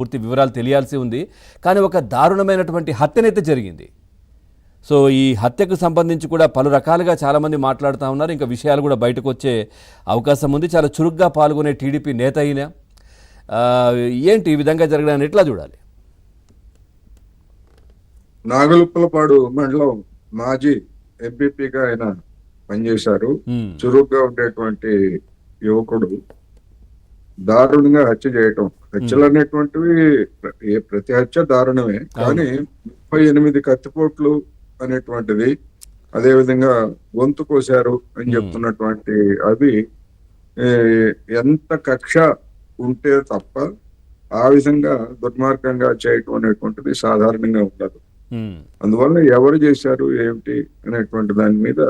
పూర్తి వివరాలు తెలియాల్సి ఉంది. కానీ ఒక దారుణమైనటువంటి హత్యనైతే జరిగింది. సో ఈ హత్యకు సంబంధించి కూడా పలు రకాలుగా చాలామంది మాట్లాడుతూ ఉన్నారు. ఇంకా విషయాలు కూడా బయటకు వచ్చే అవకాశం ఉంది. చాలా చురుగ్గా పాల్గొనే టీడీపీ నేత అయినా. ఏంటి ఈ విధంగా జరగడాన్ని ఎట్లా చూడాలి? నాగలుప్పలపాడు మండలం మాజీ ఎంపీపీగా ఆయన పనిచేశారు. చురుగ్గా ఉండేటువంటి యువకుడు. దారుణంగా హత్య చేయటం. హత్యలు అనేటువంటివి ఏ ప్రతి హత్య దారుణమే కానీ ముప్పై ఎనిమిది కత్తిపోట్లు అనేటువంటిది అదే విధంగా గొంతు కోశారు అని. చెప్తున్నటువంటి అవి ఎంత కక్ష ఉంటే తప్ప ఆ విధంగా దుర్మార్గంగా చేయటం అనేటువంటిది సాధారణంగా ఉండదు. అందువల్ల ఎవరు చేశారు ఏమిటి అనేటువంటి దాని మీద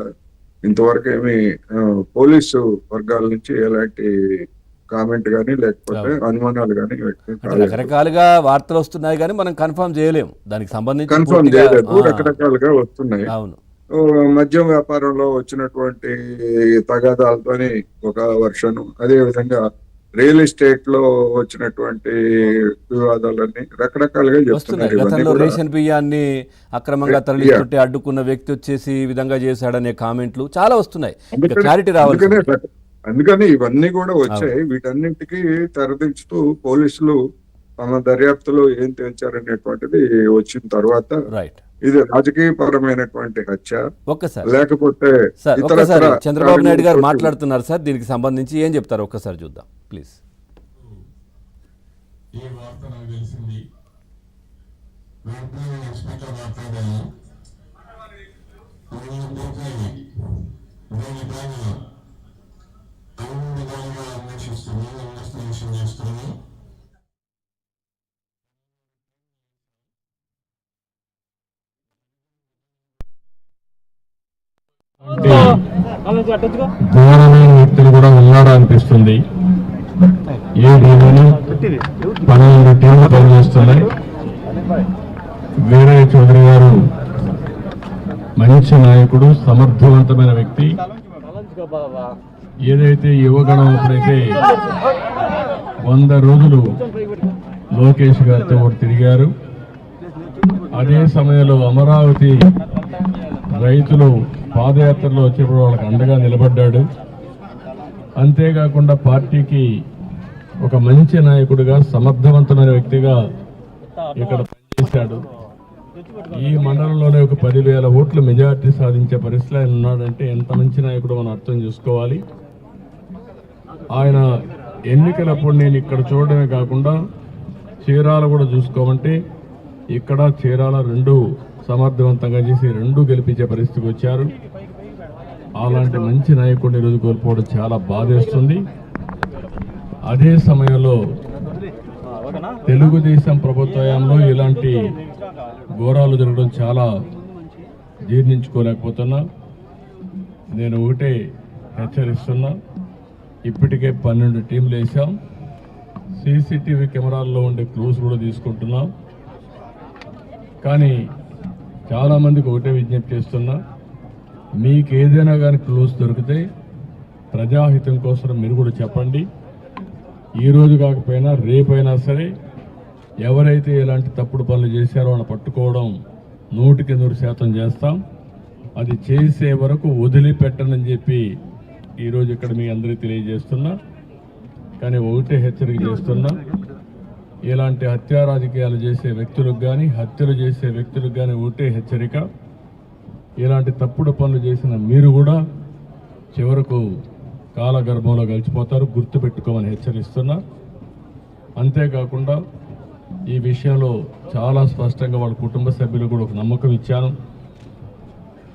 ఇంతవరకు ఏమి పోలీసు వర్గాల నుంచి ఎలాంటి కామెంట్ గానీ లేకపోతే అనుమానాలు కాలేదు. రకరకాలుగా వార్తలు వస్తున్నాయి కానీ మనం కన్ఫర్మ్ చేయలేము. దానికి సంబంధించి కన్ఫర్మ్ చేయలేదు. రకరకాలుగా వస్తున్నాయి. అవును. మద్యం వ్యాపారంలో వచ్చినటువంటి తగాదాలతోని ఒక వర్షన్ అదే విధంగా రియల్ ఎస్టేట్లో వచ్చినటువంటి వివాదాలన్నీ రకరకాలుగా వస్తున్నాయి. చెప్తున్నారు గతంలో రేషన్ బియ్యాన్ని అక్రమంగా. తరలిస్తుంటే అడ్డుకున్న వ్యక్తి వచ్చేసి ఈ విధంగా చేశాడనే కామెంట్లు చాలా వస్తున్నాయి. క్లారిటీ రావాలి అందుకనే ఇవన్నీ కూడా వచ్చాయి. వీటన్నింటికి తెరదించుతూ పోలీసులు తమ దర్యాప్తులో ఏం తేల్చారనేటువంటిది వచ్చిన తర్వాత రైట్ ఇది రాజకీయ పరమైనటువంటి హత్య. ఒక్కసారి. లేకపోతే ఒక్కసారి చంద్రబాబు నాయుడు గారు మాట్లాడుతున్నారు సార్ దీనికి సంబంధించి ఏం చెప్తారు? ఒక్కసారి చూద్దాం ప్లీజ్. ఈ వార్త నాకు తెలిసింది. దూరమైన వ్యక్తులు కూడా ఉన్నాడు అనిపిస్తుంది? ఏ టీములు పన్నెండు టీంలు పనిచేస్తున్నాయి వీరయ్య చౌదరి గారు మంచి నాయకుడు సమర్థవంతమైన వ్యక్తి ఏదైతే యువగణం అప్పుడైతే వంద రోజులు లోకేష్ గారితో ఒకటి తిరిగారు అదే సమయంలో అమరావతి రైతులు పాదయాత్రలో వచ్చేప్పుడు వాళ్ళకి అండగా నిలబడ్డాడు. అంతేకాకుండా పార్టీకి ఒక మంచి నాయకుడిగా సమర్థవంతమైన వ్యక్తిగా ఇక్కడ పనిచేశాడు. ఈ మండలంలోనే ఒక పదివేల ఓట్లు మెజార్టీ సాధించే పరిస్థితిలో ఆయన ఉన్నాడంటే ఎంత మంచి నాయకుడు మనం అర్థం చేసుకోవాలి. ఆయన ఎన్నికలప్పుడు నేను ఇక్కడ చూడడమే కాకుండా చీరాల కూడా చూసుకోమంటే ఇక్కడ చీరాల రెండు సమర్థవంతంగా చేసి రెండు గెలిపించే పరిస్థితికి వచ్చారు. అలాంటి మంచి నాయకుడిని ఈరోజు కోల్పోవడం చాలా బాధేస్తుంది. అదే సమయంలో తెలుగుదేశం ప్రభుత్వంలో ఇలాంటి ఘోరాలు జరగడం చాలా జీర్ణించుకోలేకపోతున్నా. నేను ఒకటే హెచ్చరిస్తున్నా. ఇప్పటికే పన్నెండు టీంలు వేసాం సీసీటీవీ కెమెరాల్లో ఉండే క్లూస్ కూడా తీసుకుంటున్నాం. కానీ చాలామందికి ఒకటే విజ్ఞప్తి చేస్తున్నా. మీకు ఏదైనా కానీ క్లూస్ దొరికితే ప్రజాహితం కోసం మీరు కూడా చెప్పండి. ఈరోజు కాకపోయినా రేపైనా సరే ఎవరైతే ఇలాంటి తప్పుడు పనులు చేశారో వాళ్ళని పట్టుకోవడం నూటికి నూరు శాతం చేస్తాం. అది చేసే వరకు వదిలిపెట్టనని చెప్పి ఈరోజు ఇక్కడ మీ అందరికీ తెలియజేస్తున్నా. కానీ ఒకటే హెచ్చరిక చేస్తున్నా. ఇలాంటి హత్యా రాజకీయాలు చేసే వ్యక్తులకు కానీ హత్యలు చేసే వ్యక్తులకు కానీ ఒకటే హెచ్చరిక. ఇలాంటి తప్పుడు పనులు చేసిన మీరు కూడా చివరకు కాలగర్భంలో కలిసిపోతారు గుర్తుపెట్టుకోమని హెచ్చరిస్తున్నా. అంతేకాకుండా ఈ విషయంలో చాలా స్పష్టంగా వాళ్ళ కుటుంబ సభ్యులు కూడా ఒక నమ్మకం ఇచ్చాను.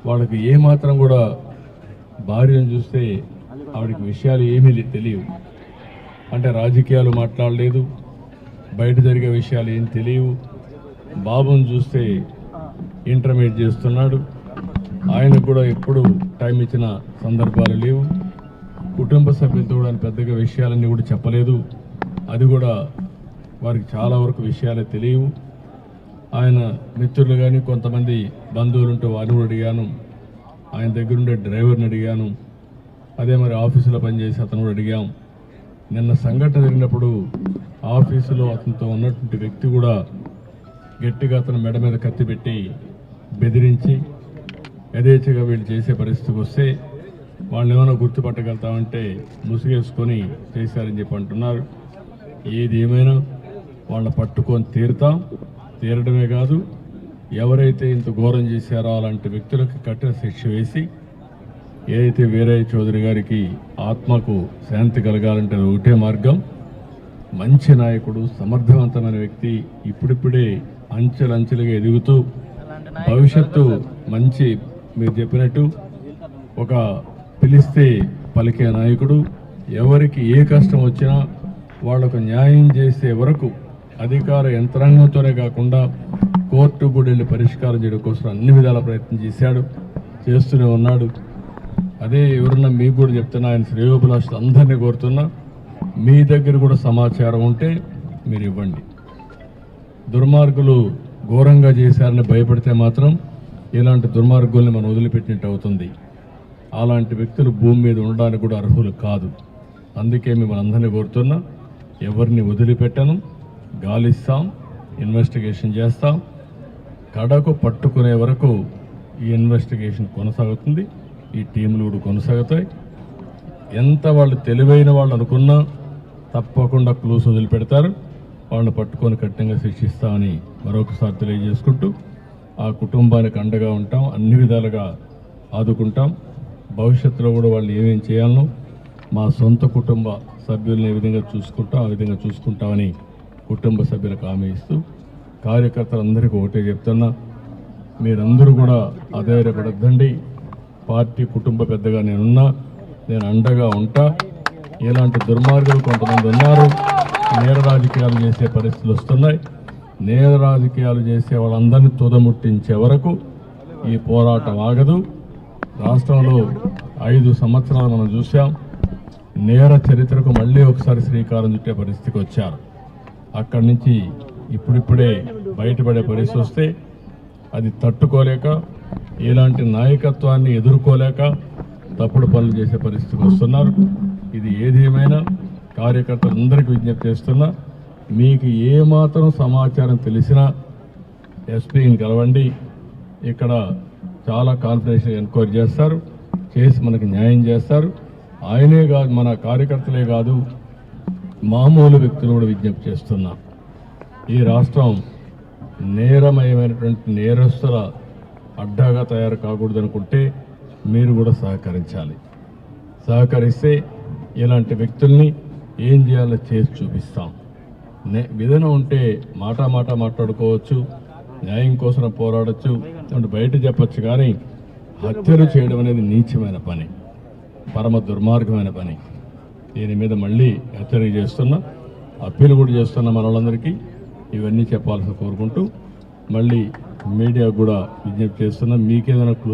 వాళ్ళకి ఏమాత్రం కూడా భార్యను చూస్తే ఆవిడకి విషయాలు ఏమీ తెలియవు. అంటే రాజకీయాలు మాట్లాడలేదు. బయట జరిగే విషయాలు ఏం తెలియవు. బాబుని చూస్తే ఇంటర్మీడియట్ చేస్తున్నాడు. ఆయనకు కూడా ఎప్పుడు టైం ఇచ్చిన సందర్భాలు లేవు. కుటుంబ సభ్యులతో కూడా పెద్దగా విషయాలన్నీ కూడా చెప్పలేదు. అది కూడా వారికి చాలా వరకు విషయాలే తెలియవు. ఆయన మిత్రులు కానీ కొంతమంది బంధువులు ఉంటే వారిని కూడా అడిగాను. ఆయన దగ్గర ఉండే డ్రైవర్ని అడిగాను. అదే మరి ఆఫీసులో పనిచేసి అతను కూడా అడిగాం. నిన్న సంఘటన జరిగినప్పుడు ఆఫీసులో అతనితో ఉన్నటువంటి వ్యక్తి కూడా గట్టిగా అతను మెడ మీద కత్తిపెట్టి బెదిరించి యథేచ్ఛగా వీళ్ళు చేసే పరిస్థితికి వస్తే వాళ్ళు ఏమైనా గుర్తుపట్టగలుగుతామంటే ముసుగేసుకొని చేశారని చెప్పి అంటున్నారు. ఏది ఏమైనా వాళ్ళని పట్టుకొని తీరుతాం. తీరడమే కాదు ఎవరైతే ఇంత ఘోరం చేశారో అలాంటి వ్యక్తులకు కఠిన శిక్ష వేసి ఏదైతే వీరయ్య చౌదరి గారికి ఆత్మకు శాంతి కలగాలంటే ఒకటే మార్గం. మంచి నాయకుడు సమర్థవంతమైన వ్యక్తి ఇప్పుడిప్పుడే అంచెలంచెలుగా ఎదుగుతూ భవిష్యత్తు మంచి మీరు చెప్పినట్టు ఒక పిలిస్తే పలికే నాయకుడు. ఎవరికి ఏ కష్టం వచ్చినా వాళ్ళకు న్యాయం చేసే వరకు అధికార యంత్రాంగంతోనే కాకుండా కోర్టు కూడా వెళ్ళి పరిష్కారం చేయడం కోసం అన్ని విధాల ప్రయత్నం చేశాడు చేస్తూనే ఉన్నాడు. అదే ఎవరున్నా మీకు కూడా చెప్తున్నా ఆయన శ్రేయోభిలాషులు అందరినీ కోరుతున్నా. మీ దగ్గర కూడా సమాచారం ఉంటే మీరు ఇవ్వండి. దుర్మార్గులు ఘోరంగా చేశారని భయపడితే మాత్రం ఇలాంటి దుర్మార్గుల్ని మనం వదిలిపెట్టినట్టు అవుతుంది. అలాంటి వ్యక్తులు భూమి మీద ఉండడానికి కూడా అర్హులు కాదు. అందుకే మిమ్మల్ని అందరినీ కోరుతున్నా ఎవరిని వదిలిపెట్టను గాలిస్తాం ఇన్వెస్టిగేషన్ చేస్తాం. కడకు పట్టుకునే వరకు ఈ ఇన్వెస్టిగేషన్ కొనసాగుతుంది ఈ టీంలు కూడా కొనసాగుతాయి. ఎంత వాళ్ళు తెలివైన వాళ్ళు అనుకున్నా తప్పకుండా క్లూస్ వదిలిపెడతారు. వాళ్ళని పట్టుకొని కఠినంగా శిక్షిస్తామని మరొకసారి తెలియజేసుకుంటూ ఆ కుటుంబానికి అండగా ఉంటాం. అన్ని విధాలుగా ఆదుకుంటాం. భవిష్యత్తులో కూడా వాళ్ళు ఏమేం చేయాలనో మా సొంత కుటుంబ సభ్యుల్ని ఏ విధంగా చూసుకుంటాం ఆ విధంగా చూసుకుంటామని కుటుంబ సభ్యులకు హామీ ఇస్తూ కార్యకర్తలందరికీ ఒకటే చెప్తున్నా. మీరందరూ కూడా అధైర్యపడద్దండి. పార్టీ కుటుంబ పెద్దగా నేనున్నా నేను అండగా ఉంటా. ఇలాంటి దుర్మార్గులు కొంతమంది ఉన్నారు? నేర రాజకీయాలు చేసే పరిస్థితులు వస్తున్నాయి. నేర రాజకీయాలు చేసే వాళ్ళందరినీ తుదముట్టించే వరకు ఈ పోరాటం ఆగదు. రాష్ట్రంలో ఐదు సంవత్సరాలు మనం చూసాం నేర చరిత్రకు మళ్ళీ ఒకసారి శ్రీకారం చుట్టే పరిస్థితికి వచ్చారు. అక్కడి నుంచి ఇప్పుడిప్పుడే బయటపడే పరిస్థితి వస్తే అది తట్టుకోలేక ఇలాంటి నాయకత్వాన్ని ఎదుర్కోలేక తప్పుడు పనులు చేసే పరిస్థితికి వస్తున్నారు. ఇది ఏది ఏమైనా కార్యకర్తలందరికీ విజ్ఞప్తి చేస్తున్నా మీకు ఏమాత్రం సమాచారం తెలిసినా ఎస్పీని కలవండి. ఇక్కడ చాలా కాన్ఫిడెన్షియల్ ఎంక్వైరీ చేస్తారు చేసి మనకి న్యాయం చేస్తారు. ఆయనే కాదు మన కార్యకర్తలే కాదు మామూలు వ్యక్తులు కూడా విజ్ఞప్తి చేస్తున్నా. ఈ రాష్ట్రం నేరమయమైనటువంటి నేరస్తుల అడ్డాగా తయారు కాకూడదనుకుంటే మీరు కూడా సహకరించాలి. సహకరిస్తే ఇలాంటి వ్యక్తుల్ని ఏం చేయాలో చేసి చూపిస్తాం. నే విధన ఉంటే మాట మాట మాట్లాడుకోవచ్చు న్యాయం కోసం పోరాడచ్చు అంటే బయట చెప్పచ్చు కానీ హత్యలు చేయడం అనేది నీచమైన పని పరమ దుర్మార్గమైన పని. దీని మీద మళ్ళీ హెచ్చరిక చేస్తున్నా అప్పీల్ కూడా చేస్తున్నా మన వాళ్ళందరికీ ఇవన్నీ చెప్పాల్సి కోరుకుంటూ మళ్ళీ మీడియా కూడా విజ్ఞప్తి చేస్తున్నా మీకేదైనా